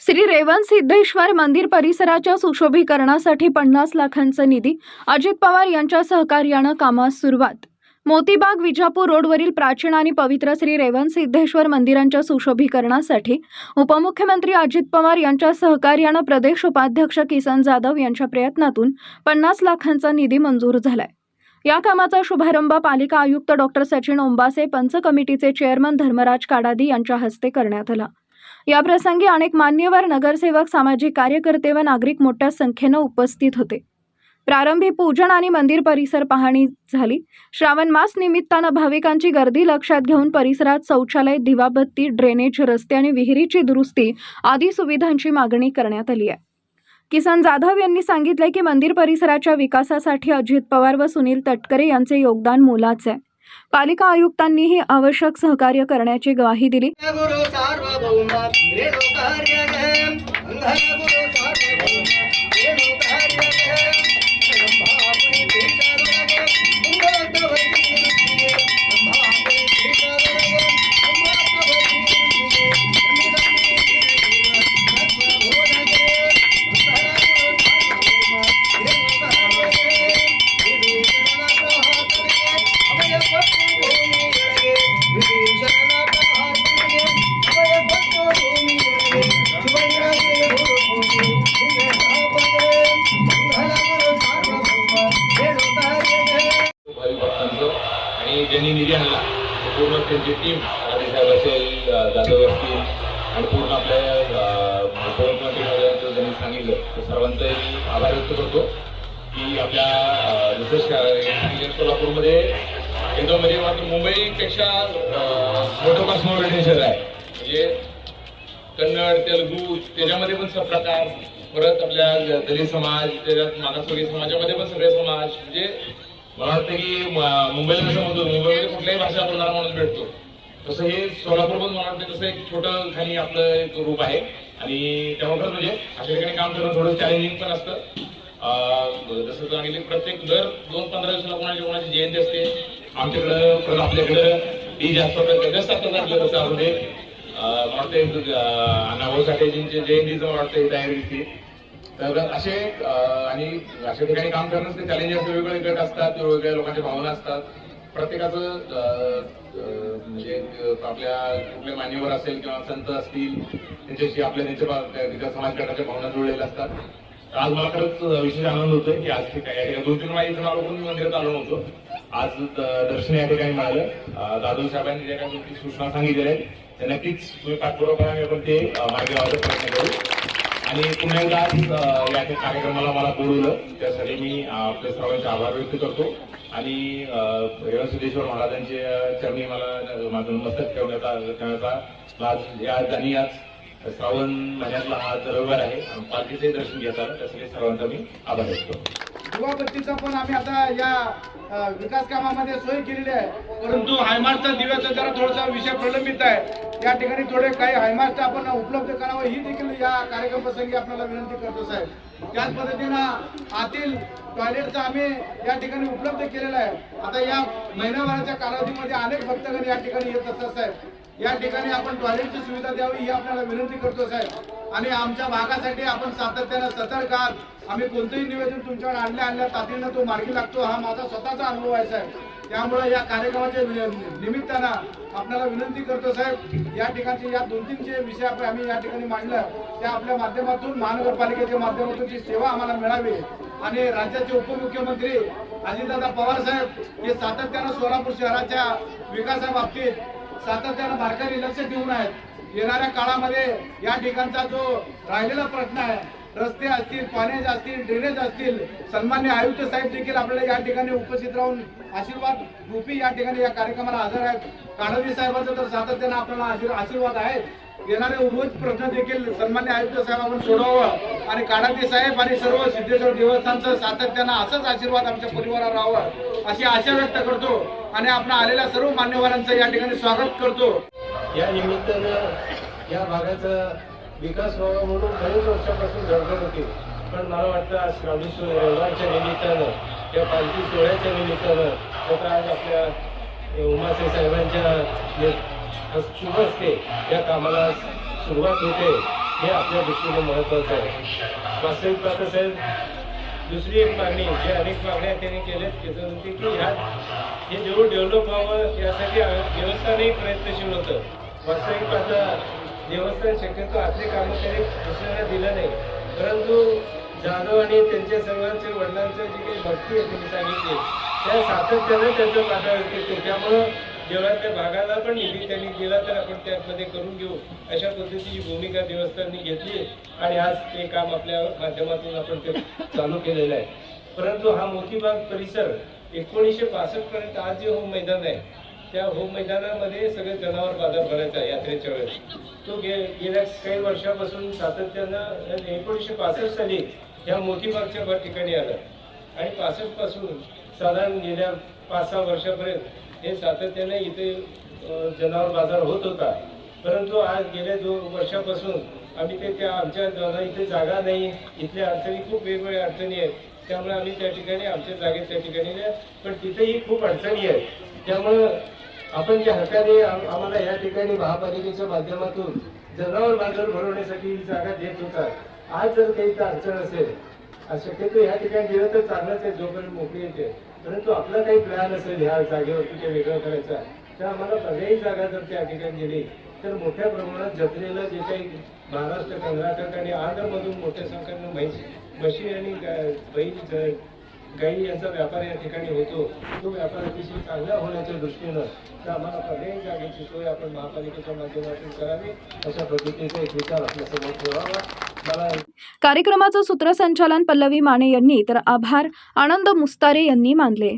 श्री रेवण सिद्धेश्वर मंदिर परिसराच्या सुशोभीकरणासाठी पन्नास लाखांचा निधी अजित पवार यांच्या सहकार्यानं कामास सुरुवात. मोतीबाग विजापूर रोडवरील प्राचीन आणि पवित्र श्री रेवण सिद्धेश्वर मंदिरांच्या सुशोभीकरणासाठी उपमुख्यमंत्री अजित पवार यांच्या सहकार्यानं प्रदेश उपाध्यक्ष किसन जाधव यांच्या प्रयत्नातून पन्नास लाखांचा निधी मंजूर झालाय. या कामाचा शुभारंभ पालिका आयुक्त डॉक्टर सचिन ओंबासे पंच कमिटीचे चेअरमन धर्मराज काडादी यांच्या हस्ते करण्यात आला. याप्रसंगी अनेक मान्यवर नगरसेवक सामाजिक कार्यकर्ते व नागरिक मोठ्या संख्येनं उपस्थित होते. प्रारंभी पूजन आणि मंदिर परिसर पाहणी झाली. श्रावण मास निमित्तानं भाविकांची गर्दी लक्षात घेऊन परिसरात शौचालय दिवाबत्ती ड्रेनेज रस्ते आणि विहिरीची दुरुस्ती आदी सुविधांची मागणी करण्यात आली आहे. किसन जाधव यांनी सांगितले की मंदिर परिसराच्या विकासासाठी अजित पवार व सुनील तटकरे यांचे योगदान मोलाचे आहे. पालिका आयुक्तांनीही आवश्यक सहकार्य करण्याची ग्वाही दिली. आणि पूर्ण आपल्या उपमुख्यमंत्री महोदयांचं ज्यांनी सांगितलं. तर सर्वांचा आभार व्यक्त करतो की आपल्या रिसर्च जसं सांगितलं. सोलापूरमध्ये एकदम म्हणजे मात्र मुंबईपेक्षा मोठं कॉस्मोपॉलिटन शहर आहे. म्हणजे कन्नड तेलगू त्याच्यामध्ये पण सब प्रकार. परत आपल्या दलित समाज त्याच्यात मागासवर्गीय समाजामध्ये पण सगळे समाज. म्हणजे मला वाटतं की मुंबईला कसं म्हणतो मुंबईमध्ये कुठल्याही भाषा बोलणारा माणूस भेटतो. तसं हे सोलापूर पण मला वाटतं एक छोटं खाली आपलं एक रूप आहे. आणि त्यामुळे खरं म्हणजे अशा ठिकाणी काम करणं थोडं चॅलेंजिंग पण असतं. जसं सांगितलं प्रत्येक दर दोन पंधरा दिवसाला कोणाची कोणाची जयंती असते. आमच्याकडं परत आपल्याकडं डी जास्त जास्त असतात आपल्या तसं म्हणजे अं, मला वाटतं जयंतीचं वाटतं तर असे आणि अशा ठिकाणी काम करणं ते चॅलेंज वेगवेगळे गट असतात वेगवेगळ्या लोकांच्या भावना असतात. प्रत्येकाचं म्हणजे आपल्या कुठले मान्यवर असेल किंवा संत असतील त्यांच्याशी आपल्या त्यांच्या समाजकटाच्या समाज गटाच्या भावना जुळलेल्या असतात. आज मला खरंच विशेष आनंद होतोय की आज ठिकाणी या दोन तीन वेळा इथून आलो मंदिरात आलो नव्हतो. आज दर्शन या ठिकाणी मिळालं. अं, साहेबांनी ज्या काही गोष्टी सूचना सांगितलेल्या आहेत त्या नक्कीच तुम्ही पाठपुरावा करा आपण ते अं, लावायचा प्रयत्न करू. आणि पुन्हा एकदा आज या त्या कार्यक्रमाला मला बोलवलं त्यासाठी मी आपल्या सर्वांचे आभार व्यक्त करतो. आणि रेवा सिद्धेश्वर महाराजांचे चरणी मला माझं मस्तक ठेवण्याचा ठेवण्याचा आज या आणि आज श्रावण महिन्यातला हा रविवार आहे. पालखीचे दर्शन घेता त्यासाठी सर्वांचा मी आभार व्यक्त करतो. दिवाबत्तीचा पण आम्ही आता या विकास कामामध्ये सोय केलेली आहे. परंतु हायमार्टचा दिव्याचा जरा थोडासा विषय प्रलंबित आहे. या ठिकाणी थोडे काही हायमार्ट आपण उपलब्ध करावं ही देखील या कार्यक्रम प्रसंगी आपल्याला विनंती करतो साहेब. त्याच पद्धतीनं आतील टॉयलेटचा आम्ही या ठिकाणी उपलब्ध केलेला आहे. आता या महिनाभराच्या कालावधीमध्ये अनेक भक्तगण या ठिकाणी येत असतात साहेब. या ठिकाणी आपण टॉयलेटची सुविधा द्यावी ही आपल्याला विनंती करतो साहेब. आणि आमच्या भागासाठी आपण सातत्यानं सतर्क आहात. आम्ही कोणतंही निवेदन तुमच्याकडे आणल्या आणल्या तातडीनं तो मार्गी लागतो हा माझा स्वतःचा अनुभव आहे साहेब. त्यामुळे या कार्यक्रमाच्या निमित्तानं आपल्याला विनंती करतो साहेब या ठिकाणचे या दोन तीन जे विषय आपण आम्ही या ठिकाणी मांडलं त्या आपल्या माध्यमातून महानगरपालिकेच्या माध्यमातून ती सेवा आम्हाला मिळावी आणि राज्याचे उपमुख्यमंत्री अजितदादा पवार साहेब हे सातत्यानं सोलापूर शहराच्या विकासाबाबतीत सातत्यानं बारकाई लक्ष देऊन आहेत. येणाऱ्या काळामध्ये या ठिकाणचा जो राहिलेला प्रश्न आहे रस्ते असतील पाण्याचे असतील ड्रेनेज असतील सन्मान्य आयुक्त साहेब देखील आपल्याला या ठिकाणी उपस्थित राहून आशीर्वाद रूपी या ठिकाणी या कार्यक्रमाला हजर आहेत. काळवी साहेबांचा तर सातत्यानं आपल्याला आशीर्वाद आहे येणारे उर्वरित प्रश्न देखील सन्मान्य आयुक्त साहेब आपण सोडवावं. आणि काळाती साहेब आणि सर्व सिद्धेश्वर देवस्थानचं सातत्यानं असंच आशीर्वाद आमच्या परिवारावर राहावं अशी आशा व्यक्त करतो. आणि आपण आलेल्या सर्व मान्यवरांचं या ठिकाणी स्वागत करतो. या निमित्तानं या भागाचं विकास व्हावा म्हणून बरेच वर्षापासून धडपड होती. पण मला वाटतं आज श्रावणी रविवारच्या निमित्तानं किंवा पालखी सोहळ्याच्या निमित्तानं तर आज आपल्या उमासे साहेबांच्या शुभ असते या कामाला सुरुवात होते हे आपल्या दृष्टीने महत्त्वाचं आहे. वास्तविक पाहता दुसरी एक मागणी जी अनेक मागण्या त्यांनी केल्यात त्याचं होती की ह्या हे जरूर डेव्हलप व्हावं यासाठी देवस्थानही प्रयत्नशील होतं. वास्तविक पाहता देवस्थान शक्यतो आतले कामं त्यांनी दुसऱ्यांना दिलं नाही. परंतु जाधव आणि त्यांच्या सर्वांच्या वडिलांचं जी काही भक्ती आहे त्यांनी सांगितली त्या सातत्यानं त्यांचं पाठावर केले त्यामुळं देवळातल्या भागाला पण निधी त्यांनी दिला तर आपण त्यामध्ये करून घेऊ अशा पद्धतीची भूमिका देवस्थाननी घेतली आणि आज ते काम आपल्या माध्यमातून आपण ते चालू केलेलं आहे. परंतु हा मोतीबाग परिसर एकोणीसशे पासष्ट पर्यंत आज जे हो मैदान आहे त्या होम मैदानामध्ये सगळे जनावर बाजार भरायचा यात्रेच्या वेळेस. तो गे गेल्या काही वर्षापासून सातत्यानं एकोणीसशे पासष्ट साली ह्या मोतीबागच्या भर ठिकाणी आलं. आणि पासष्टपासून साधारण गेल्या पाच सहा वर्षापर्यंत हे सातत्याने इथे जनावर बाजार होत होता. परंतु आज गेल्या दोन वर्षापासून आम्ही ते त्या आमच्या इथे जागा नाही. इथल्या अडचणी खूप वेगवेगळ्या अडचणी आहेत. त्यामुळे आम्ही त्या ठिकाणी आमच्या जागेत त्या ठिकाणी पण तिथेही खूप अडचणी आहेत. त्यामुळं आपण ज्या हक्काने आम्हाला या ठिकाणी महापालिकेच्या माध्यमातून जनावर बाजार भरवण्यासाठी ही जागा देत होता. आज जर काही इथं अडचण असेल शक्यतो ह्या ठिकाणी दिलं तर चांगलंच आहे जोपर्यंत मोकळी येते. परंतु आपला काही प्लॅन असेल ह्या जागेवरती ते वेगळं करायचा तर आम्हाला पर्यायी जागा जर त्या ठिकाणी दिली तर मोठ्या प्रमाणात जत्रेला जे काही महाराष्ट्र कर्नाटक आणि आंध्रमधून मोठ्या संख्येनं म्हैस म्हशी आणि बैल गाई यांचा व्यापार या ठिकाणी होतो. तो व्यापार अतिशय चांगला होण्याच्या दृष्टीनं तर आम्हाला पर्यायी जागेची सोय आपण महापालिकेच्या माध्यमातून करावी अशा पद्धतीचा एक विचार आपल्यासमोर ठेवावा. मला कार्यक्रमाचं सूत्रसंचालन पल्लवी माने यांनी तर आभार आनंद मुस्तारे यांनी मानले.